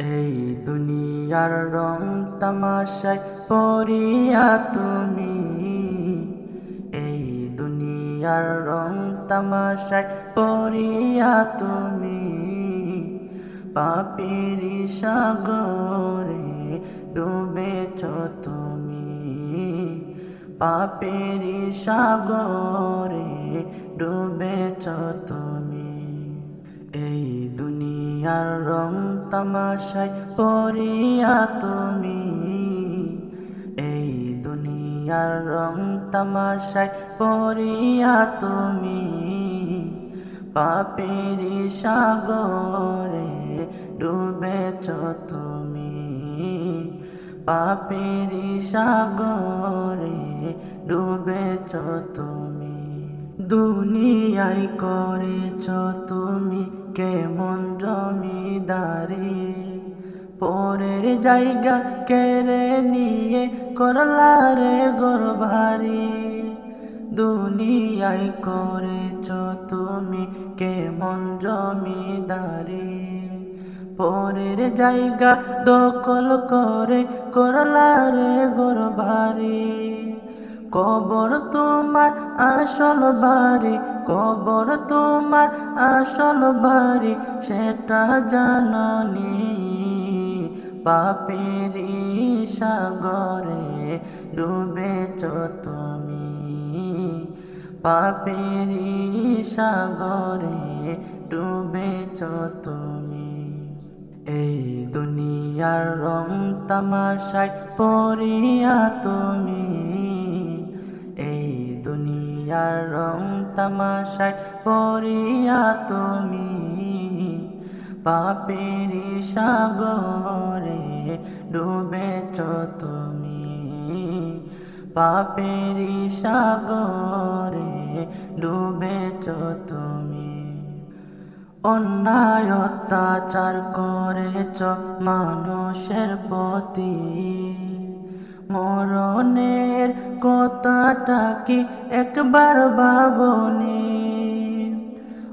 এই দুনিয়ার রং তামাশায় পড়িয়া তুমি। এই দুনিয়ার রং তামাশায় পড়িয়া তুমি। পাপেরি সাগরে ডুবেছ তুমি। পাপেরি সাগরে ডুবেছ তুমি। এই দুনিয়ার রং তামাশায় পড়িয়া তুমি। এই দুনিয়ার রং তামাশায় পড়িয়া তুমি। পাপেরি সাগরে ডুবেছ তুমি। পাপেরি সাগরে ডুবেছ তুমি। দুনিয়ায় করেছ তুমি কেমন জমিদারি পরের জায়গা কেড়ে নিয়ে করলারে গরভারি দুনিয়ায় করেছ তুমি কেমন জমিদারি? পরের জায়গা দখল করে করলারে গরভারি কবর তোমার আসল বাড়ি, কবর তোমার আসল বাড়ি, সেটা জাননি। পাপেরি সাগরে ডুবেছ তুমি। পাপেরি সাগরে ডুবেছ তুমি। এই দুনিয়ার রং তামাশায় পড়িয়া তুমি। দুনিয়ার রং তামাশায় পড়িয়া তুমি পাপেরি সাগরে ডুবেছ তুমি। পাপেরি সাগরে ডুবেছ তুমি। অন্যায় অত্যাচার করেছ মানুষের প্রতি। মরণের কথাটা কি একবার ভাবনি?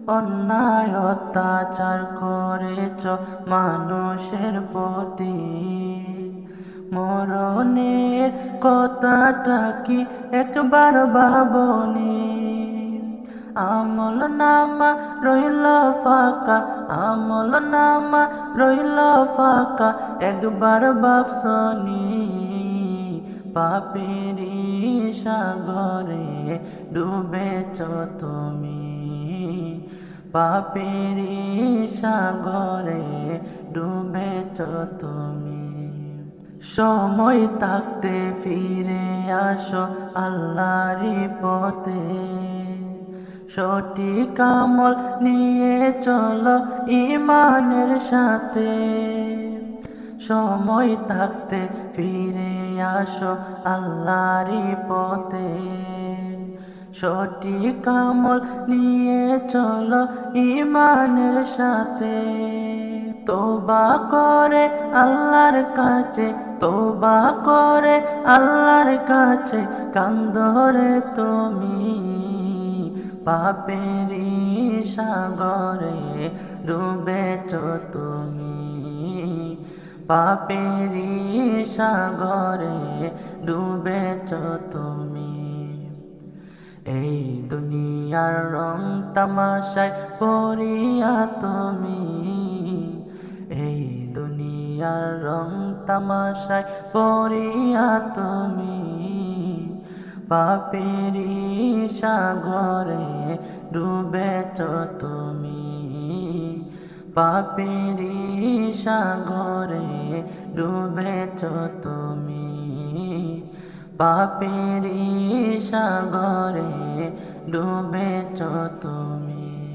অন্যায় অত্যাচার করেছ মানুষের প্রতি। মরণের কথাটা কি একবার ভাবনি? আমল নামা রইল ফাঁকা আমল নামা রইল ফাঁকা, একবার বাপসনি পাপেরি সাগরে ডুবেছ তুমি। পাপেরি সাগরে ডুবেছ তুমি। সময় থাকতে ফিরে আসো আল্লাহরি পথে। সঠিক আমল নিয়ে চলো ইমানের সাথে। সময় থাকতে ফিরে আসো আল্লাহরি পথে। সঠিক আমল নিয়ে চলো ইমানের সাথে। তোবা করে আল্লাহর কাছে, তোবা করে আল্লাহর কাছে কান্দরে তুমি। পাপেরি সাগরে ডুবেছ তুমি। পাপেরি সাগরে ডুবেছ তুমি। এই দুনিয়ার রং তামাশায় পড়িয়া তুমি। এই দুনিয়ার রং তামাশায় পড়িয়া তুমি। পাপেরি সাগরে ডুবেছ তুমি। পাপেরি সাগরে ডুবেছ তুমি। পাপেরি সাগরে ডুবেছ তুমি।